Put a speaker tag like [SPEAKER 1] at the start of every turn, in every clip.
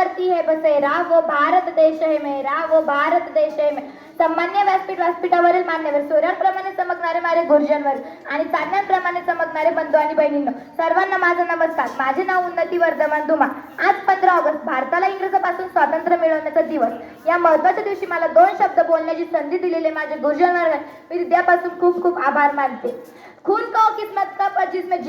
[SPEAKER 1] करती है बसेरा वो भारत देश है मेरा वो भारत देश है मे- सन्मान्य व्यासपीठ व्यासपीठावरील मान्यवर सूर्यांप्रमाणे चमकणारे माझे गुरुजनवर आणि चांदण्यांप्रमाणे चमकणारे बंधू आणि बहिणींनो. सर्वांना माझा नमस्कार. माझे नाव उन्नती वर्धमान धुमा. आज पंधरा ऑगस्ट भारताला इंग्रजापासून स्वातंत्र्य मिळवण्याचा दिवस. या महत्त्वाच्या दिवशी मला दोन शब्द बोलण्याची संधी दिलेले माझे गुरुजन वर्ग. मी हृदयापासून खूप खूप आभार मानते. खून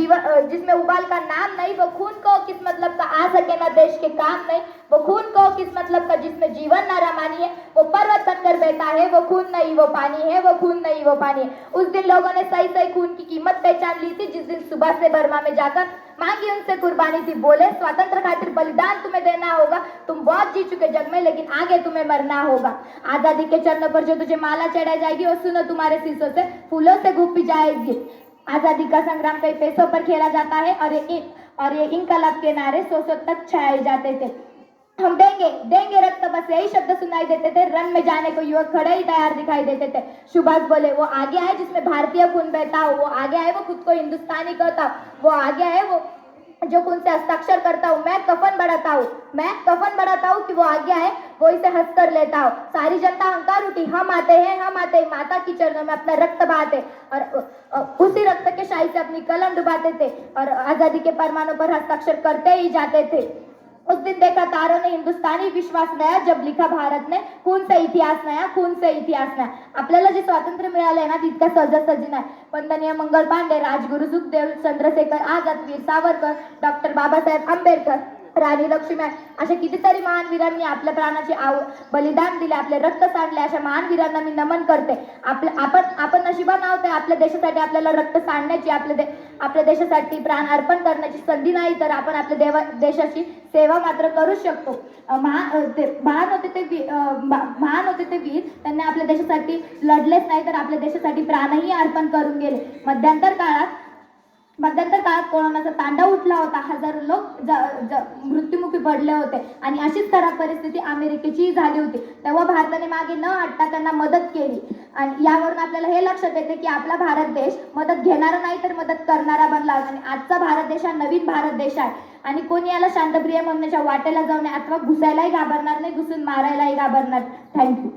[SPEAKER 1] जीवन जिसमें उबाल का नाम नहीं, वो खून को किस मतलब का आ सके ना देश के काम नहीं वो खून को किस मतलब का जिसमें जीवन ना रमानी है, वो पर्वत बनकर बैठा है, वो खून नहीं, वो पानी है, वो खून नहीं, वो पानी है। उस दिन लोगों ने सही सही खून की कीमत पहचान ली थी, जिस दिन सुबह से बर्मा में जाकर मांगी उनसे कुर्बानी थी, बोले, स्वतंत्र खातिर बलिदान तुम्हें देना होगा, तुम बहुत जी चुके जग में, लेकिन आगे तुम्हें मरना होगा। आज़ादी के चरणों पर जो तुझे माला चढ़ाई जाएगी, और सुनो तुम्हारे शीशों से, फूलों से गुप्पी जाएगी। आज़ादी का संग्राम कई पैसों पर खेला जाता है और ये और ये इनकलाब के नारे सौ सौ तक छाए जाते थे। हम देंगे देंगे रक्त, बस यही शब्द सुनाई देते थे। रन में जाने को युवक खड़े ही तैयार दिखाई देते थे। सुभाष बोले, वो आगे आए जिसमें भारतीय खून बहता हो, वो आगे आए, वो खुद को हिंदुस्तानी कहता हो, वो आगे आए, वो जो खून से हस्ताक्षर करता हूँ, मैं कफन बढ़ाता हूँ, मैं कफन बढ़ाता हूँ कि वो आगे आए कोई से हंस कर लेता हो। सारी जनता हंकार उठी। हम आते हैं हम आते हैं। माता की चरणों में अपना रक्त बहाते और उसी रक्त के शाही से अपनी कलम डुबाते थे। और आजादी के परमाणु पर हस्ताक्षर करते ही जाते थे। उस दिन देखा तारों ने हिंदुस्तानी विश्वास नया जब लिखा भारत ने खून से इतिहास नया खून से इतिहास नया। आपल्याला जे स्वातंत्र्य मिळालंय ना तितका सहजासहजी नाही. वंदनीय मंगल पांडे राजगुरु सुखदेव चंद्रशेखर आझाद वीर सावरकर डॉक्टर बाबासाहेब आंबेडकर. राणी लक्ष्मी अशा कितीतरी महान वीरांनी आपल्या प्राणाचे आव बलिदान दिले आपले रक्त सांडले अशा महान वीरांना मी नमन करते. आपल्या आपण आपण नशिबान आहोत आपल्या देशासाठी आपल्याला रक्त सांडण्याची आपल्या दे आपल्या देशासाठी प्राण अर्पण करण्याची संधी नाही तर आपण आपल्या देवा देशाची सेवा मात्र करू शकतो. महान ते महान होते ते महान होते ते वीर त्यांनी आपल्या देशासाठी लढलेच नाही तर आपल्या देशासाठी प्राणही अर्पण करून गेले. मध्यांतर मध्यंतर काळात कोरोनाचा तांडव उठला होता. हजारो लोक मृत्युमुखी पडले होते. आणि अशीच खराब परिस्थिती अमेरिकेची झाली होती. तेव्हा भारताने मागे न हटता त्यांना मदत केली. आणि यावरून आपल्याला हे लक्षात येते की आपला भारत देश मदत घेणारा नाही तर मदत करणारा बनला आणि आजचा भारत देश हा नवीन भारत देश आहे. आणि कोणी याला शांतप्रिय म्हणण्याच्या वाटेला जाऊ नये अथवा घुसायलाही घाबरणार नाही घुसून मारायलाही घाबरणार थँक्यू